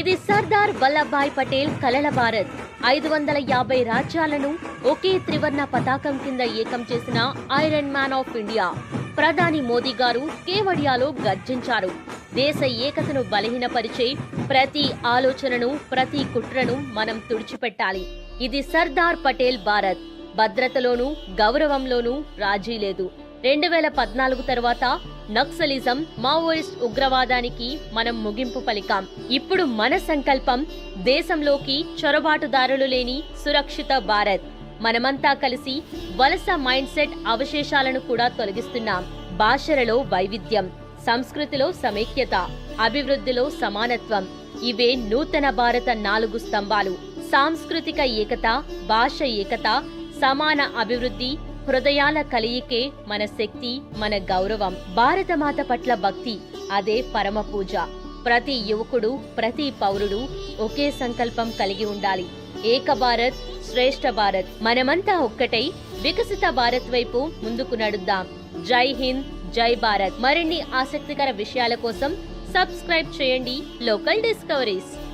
ఇది సర్దార్ వల్లభాయ్ పటేల్ కలల భారత్. ఐదు వందల యాభై రాజ్యాలను ఒకే త్రివర్ణ పతాకం కింద ఏకం చేసిన ఐరన్ మ్యాన్ ఆఫ్ ఇండియా. ప్రధాని మోదీ గారు కేవడియాలో గర్జించారు. దేశ ఏకతను బలహీనపరిచే ప్రతి ఆలోచనను ప్రతి కుట్రను మనం తుడిచిపెట్టాలి. ఇది సర్దార్ పటేల్ భారత్. భద్రతలోనూ గౌరవంలోనూ రాజీ లేదు. రెండు వేల పద్నాలుగు తర్వాత నక్సలిజం మావోయిస్ట్ ఉగ్రవాదానికి మనం ముగింపు పలికాం. ఇప్పుడు మన సంకల్పం దేశంలోకి చొరబాటుదారులు లేని సురక్షిత భారత్. మనమంతా కలిసి వలస మైండ్ సెట్ అవశేషాలను కూడా తొలగిస్తున్నాం. భాషలలో వైవిధ్యం సంస్కృతిలో సమైక్యత అభివృద్ధిలో సమానత్వం. ఇవే నూతన భారత నాలుగు స్తంభాలు. సాంస్కృతిక ఏకత భాష ఏకత సమాన అభివృద్ధి హృదయాల కలయికే మన శక్తి మన గౌరవం భారతమాత పట్ల భక్తి అదే పరమ పూజ. ప్రతి యువకుడు ప్రతి పౌరుడు ఒకే సంకల్పం కలిగి ఉండాలి. ఏక భారత్ శ్రేష్ఠ భారత్. మనమంతా ఒక్కటై వికసిత భారత్ వైపు ముందుకు నడుద్దాం. జై హింద్ జై భారత్. మరిన్ని ఆసక్తికర విషయాల కోసం సబ్స్క్రైబ్ చేయండి లోకల్ డిస్కవరీస్.